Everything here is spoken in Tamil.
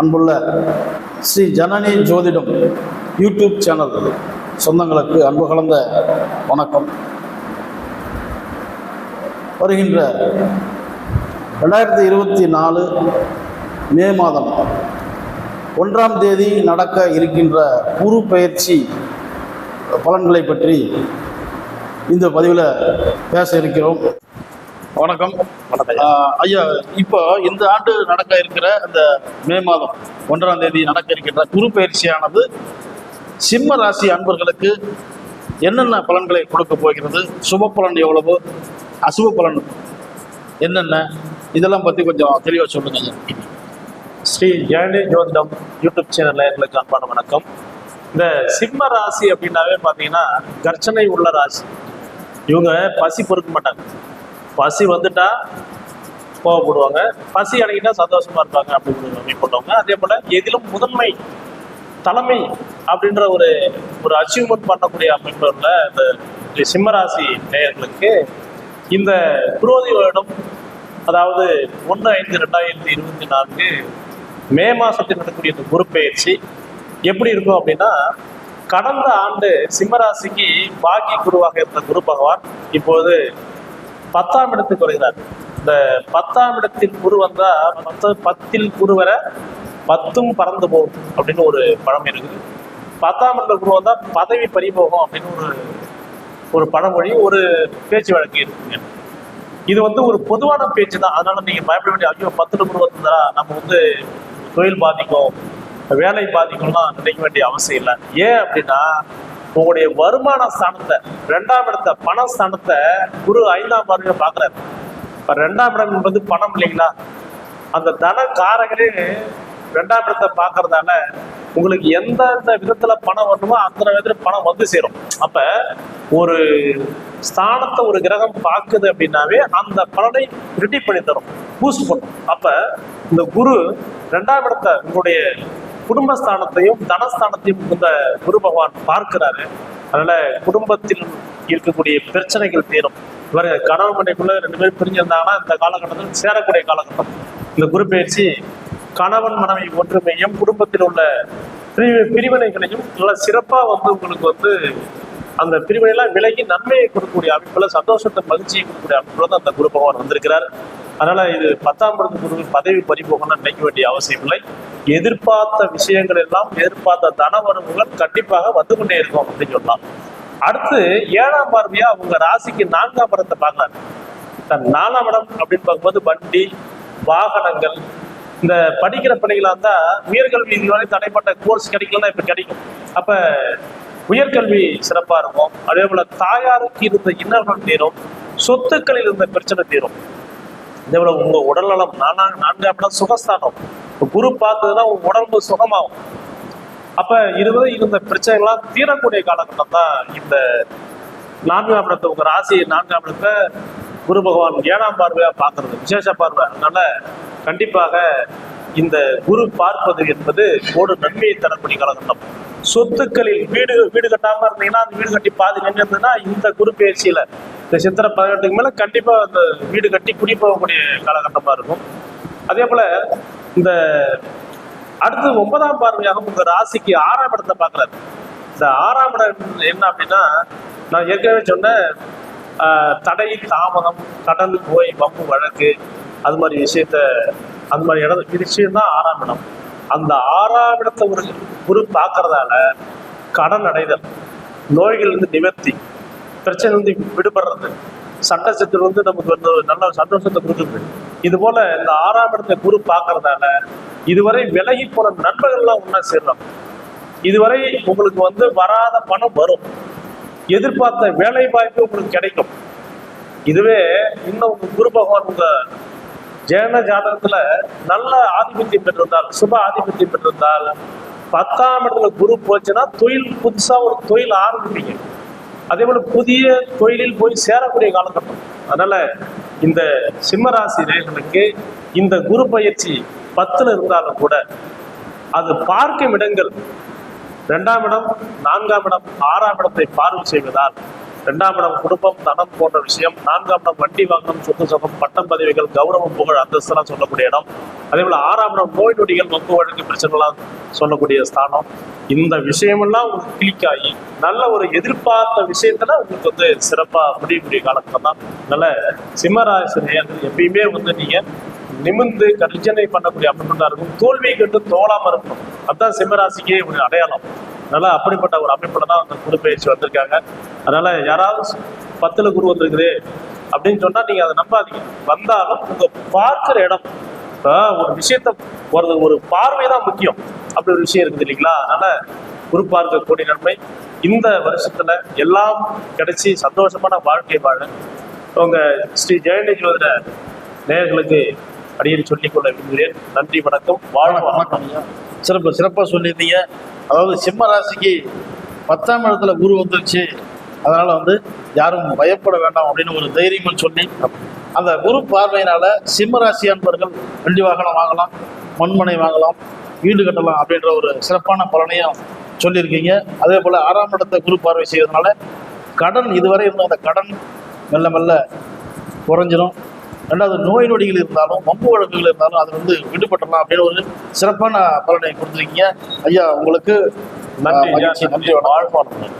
அன்புள்ள ஸ்ரீ ஜனனி ஜோதிடம் யூடியூப் சேனல் சொந்தங்களுக்கு அன்பு கலந்த வணக்கம். வருகின்ற ரெண்டாயிரத்தி இருபத்தி நாலு மே மாதம் ஒன்றாம் தேதி நடக்க இருக்கின்ற குரு பயிற்சி பலன்களை பற்றி இந்த பதிவில் பேச இருக்கிறோம். வணக்கம். ஐயா இப்போ இந்த ஆண்டு நடக்க இருக்கிற இந்த மே மாதம் ஒன்றாம் தேதி நடக்க இருக்கின்ற குரு பயிற்சியானது சிம்ம ராசி அன்பர்களுக்கு என்னென்ன பலன்களை கொடுக்க போகிறது? சுப பலன் எவ்வளவு? அசுப பலன் என்னென்ன? இதெல்லாம் பற்றி கொஞ்சம் தெளிவாக சொல்லுங்க ஸ்ரீ ஜெயந்தி ஜோதிடம் யூடியூப் சேனல் நேயர்களுக்கு அன்பான வணக்கம். இந்த சிம்ம ராசி அப்படின்னாவே பார்த்தீங்கன்னா கர்ச்சனை உள்ள ராசி. இவங்க பசி பொறுக்க மாட்டாங்க. பசி வந்துட்டா கோவப்படுவாங்க. பசி அடங்கிட்டா சந்தோஷமா இருப்பாங்க அப்படின்னு அமைப்பட்டவங்க அதே போல எதிலும் முதன்மை தலைமை அப்படின்ற ஒரு ஒரு அச்சீவ்மெண்ட் பண்ணக்கூடிய அமைப்புல இந்த சிம்மராசி நேயர்களுக்கு இந்த குரோதி வருடம் அதாவது ஒன்று ஐந்து ரெண்டாயிரத்தி இருபத்தி நான்கு மே மாசத்தில் நடக்கக்கூடிய இந்த குரு பயிற்சி எப்படி இருக்கும் அப்படின்னா கடந்த ஆண்டு சிம்மராசிக்கு பாக்கி குருவாக இருந்த குரு பகவான் இப்போது பத்தாம் இடத்துக்கு வருகிறார். இந்த பத்தாம் இடத்தில் குரு வந்தா பத்து பத்தில் குரு வர பத்தும் பறந்து போகும் அப்படின்னு ஒரு பழம் இருக்குது. பத்தாம் இடத்துல குரு வந்தா பதவி பறிபோகும் அப்படின்னு ஒரு ஒரு பழமொழி ஒரு பேச்சு வழக்கு இருக்குங்க. இது வந்து ஒரு பொதுவான பேச்சு தான் அதனால நீங்க பயப்பட வேண்டிய ஐயோ பத்துல குரு வந்தா நம்ம வந்து தொழில் பாதிக்கும் வேலை பாதிக்கும்லாம் நினைக்க வேண்டிய அவசியம் இல்லை. ஏன் அப்படின்னா உங்களுடைய வருமான ஸ்தானத்தை ரெண்டாம் இடத்த பண ஸ்தானத்தை குரு ஐந்தாம் பார்வையை பார்க்குறாரு. இப்போ ரெண்டாம் இடம் என்பது பணம் இல்லைங்களா? அந்த தன காரகரே ரெண்டாம் இடத்தை பார்க்கறதால உங்களுக்கு எந்தெந்த விதத்துல பணம் வரணுமோ அந்த விதத்துல பணம் வந்து சேரும். அப்ப ஒரு ஸ்தானத்தை ஒரு கிரகம் பார்க்குது அப்படின்னாவே அந்த பலனை ரெடி பண்ணி தரும். பூஸ்ட் பண்ணும். அப்ப இந்த குரு ரெண்டாம் இடத்தை உங்களுடைய குடும்பஸ்தானத்தையும் தனஸ்தானத்தையும் இந்த குரு பகவான் பார்க்கிறாரு. அதனால குடும்பத்தில் இருக்கக்கூடிய பிரச்சனைகள் தீரும். இவர் கணவன் மனைக்குள்ள ரெண்டு பேரும் பிரிஞ்சிருந்தாங்கன்னா இந்த காலகட்டத்தில் சேரக்கூடிய காலகட்டம். இந்த குரு பயிற்சி கணவன் மனைவி ஒற்றுமையும் குடும்பத்தில் உள்ள பிரிவு பிரிவினைகளையும் நல்ல சிறப்பாக வந்து உங்களுக்கு வந்து அந்த பிரிவினையெல்லாம் விலகி நன்மையை கொடுக்கக்கூடிய அமைப்புல சந்தோஷத்தை மகிழ்ச்சியை கொடுக்கக்கூடிய அமைப்புல தான் அந்த குரு பகவான் வந்திருக்கிறார். அதனால இது பத்தாம் பிறந்த குரு பதவி பறிபோகணும்னு நினைக்க வேண்டிய அவசியம் இல்லை எதிர்பார்த்த விஷயங்கள் எல்லாம் எதிர்பார்த்த தனவரவுகள் கண்டிப்பாக வந்து கொண்டே இருக்கும் அப்படின்னு சொல்லலாம் அடுத்து ஏழாம் பார்வையா உங்க ராசிக்கு நான்காம் படத்தை பார்க்கலாம் தன் நாலாம் இடம் அப்படின்னு பார்க்கும்போது வண்டி வாகனங்கள் இந்த படிக்கிற பணிகளாக இருந்தால் உயர்கல்வி இதுவரை தடைப்பட்ட கோர்ஸ் கிடைக்கலன்னா இப்ப கிடைக்கும். அப்ப உயர்கல்வி சிறப்பா இருக்கும். அதே போல தாயாருக்கு இருந்த இன்னல்கள் தீரும் சொத்துக்களில் இருந்த பிரச்சனை தீரும். இதே போல உங்க உடல்நலம் நானா நான்காம் இடம் சுகஸ்தானம். குரு பார்த்ததுன்னா உங்க உடம்பு சுகமாகும். அப்ப இருபது இருந்த பிரச்சனைகள்லாம் தீரக்கூடிய காலகட்டம் தான் இந்த நான்காம் இடத்தை உங்க ராசி நான்காம் இடத்தை குரு பகவான் ஏழாம் பார்வையா பார்க்கறது விசேஷ பார்வை. அதனால கண்டிப்பாக இந்த குரு பார்ப்பது என்பது ஒரு நன்மையை தரக்கூடிய காலகட்டம். சொத்துக்களில் வீடு வீடு கட்டாம இருந்தீங்கன்னா அந்த வீடு கட்டி பாதி நின்றுதுன்னா இந்த குரு பயிற்சியில இந்த சித்திரை பதினெட்டுக்கு மேல கண்டிப்பா அந்த வீடு கட்டி குடி போகக்கூடிய காலகட்டமா இருக்கும். அதே போல இந்த அடுத்து ஒன்பதாம் பார்வையாக உங்க ராசிக்கு ஆறாம் இடத்தை பார்க்கறாரு. இந்த ஆறாம் இடம் என்ன அப்படின்னா நான் ஏற்கனவே சொன்னேன் தடை தாமதம் கடன் போய் வம்பு வழக்கு அது மாதிரி விஷயத்த அந்த மாதிரி இடம் விஷயம் தான் ஆறாம் இடம். அந்த ஆறாம் இடத்தை ஒரு குரு பார்க்கறதால கடன் அடைதல் நோய்கள் நிவர்த்தி பிரச்சனை விடுபடுறது சட்ட சத்துரு வந்து நமக்கு வந்து ஒரு நல்ல சந்தோஷத்தை கொடுக்குது. இது போல இந்த ஆறாம் இடத்த குரு பாக்குறதால இதுவரை விலகி போன நண்பர்கள்லாம் ஒன்றா சேரலாம். இதுவரை உங்களுக்கு வந்து வராத பணம் வரும். எதிர்பார்த்த வேலை வாய்ப்பு உங்களுக்கு கிடைக்கும். இதுவே இன்னும் உங்க குரு பகவான் உங்க ஜெயன ஜாதகத்துல நல்ல ஆதிபத்தியம் பெற்றிருந்தால் சுப ஆதிபத்தியம் பெற்றிருந்தால் பத்தாம் இடத்துல குரு போச்சுன்னா தொழில் புதுசா ஒரு தொழில் ஆரம்பிப்பீங்க. அதே போல புதிய தொழிலில் போய் சேரக்கூடிய காலகட்டம். அதனால இந்த சிம்மராசி நேர்களுக்கு இந்த குரு பயிற்சி பத்துல இருந்தாலும் கூட அது பார்க்கும் இடங்கள் இரண்டாம் இடம் நான்காம் இடம் ஆறாம் இடத்தை பார்வை செய்வதால் ரெண்டாம் இடம் குடும்பம் தனம் போன்ற விஷயம். நான்காம் இடம் வண்டி வாங்கணும் சொத்து சுகம் பட்டம் பதவிகள் கௌரவம் புகழ் அந்தஸ்தெல்லாம் சொல்லக்கூடிய இடம். அதே போல ஆறாம் இடம் நோய் நொடிகள் வம்பு வழக்கு பிரச்சனைலாம் சொல்லக்கூடிய ஸ்தானம். இந்த விஷயமெல்லாம் உங்களுக்கு கிளிக் ஆகி நல்ல ஒரு எதிர்பார்த்த விஷயத்துல உங்களுக்கு வந்து சிறப்பா முடியக்கூடிய காலத்துல தான். அதனால சிம்மராசி எப்பயுமே வந்து நீங்க நிமிர்ந்து கர்ஜனை பண்ணக்கூடிய அமைப்பு இருக்கும். தோல்வியை கண்டு தோலாம இருக்கணும். அதான் சிம்மராசிக்கே ஒரு அடையாளம். அதனால அப்படிப்பட்ட ஒரு அமைப்புல தான் அந்த குரு பயிற்சி வந்திருக்காங்க. அதனால யாராவது பத்துல குரு வந்திருக்குது அப்படின்னு சொன்னா நீங்க அதை நம்பாதீங்க. வந்தாலும் உங்க பார்க்கிற இடம் இப்ப ஒரு விஷயத்த ஒரு ஒரு பார்வை தான் முக்கியம். அப்படி ஒரு விஷயம் இருக்குது இல்லைங்களா? அதனால குரு பார்க்க கூடிய நன்மை. இந்த வருஷத்துல எல்லாம் கிடைச்சி சந்தோஷமான வாழ்க்கை வாழ உங்க ஸ்ரீ ஜெயந்தி ஜோதிட அடியடி சொல்லிக்கொள்ள விரும்புகிறேன். நன்றி வணக்கம். வாழ்க வணக்கம் சிறப்பு சிறப்பாக சொல்லியிருந்தீங்க. அதாவது சிம்ம ராசிக்கு பத்தாம் இடத்துல குரு வந்துருச்சு. அதனால வந்து யாரும் பயப்பட வேண்டாம் அப்படின்னு ஒரு தைரியமும் சொல்லி அந்த குரு பார்வையினால சிம்ம ராசி அன்பர்கள் வண்டி வாகனம் வாங்கலாம் மண்மனை வாங்கலாம் வீடு கட்டலாம் அப்படின்ற ஒரு சிறப்பான பலனையும் சொல்லியிருக்கீங்க. அதே போல் ஆறாம் இடத்தை குரு பார்வை செய்வதனால கடன் இதுவரை இருந்த அந்த கடன் மெல்ல மெல்ல குறைஞ்சிரும். ரெண்டாவது நோய் நொடிகள் இருந்தாலும் வம்பு வழக்குகள் இருந்தாலும் அது வந்து விடுபட்டலாம் அப்படின்னு ஒரு சிறப்பான பலனை கொடுத்துருக்கீங்க. ஐயா உங்களுக்கு நன்றி நன்றி. வாழ்வாளர்கள்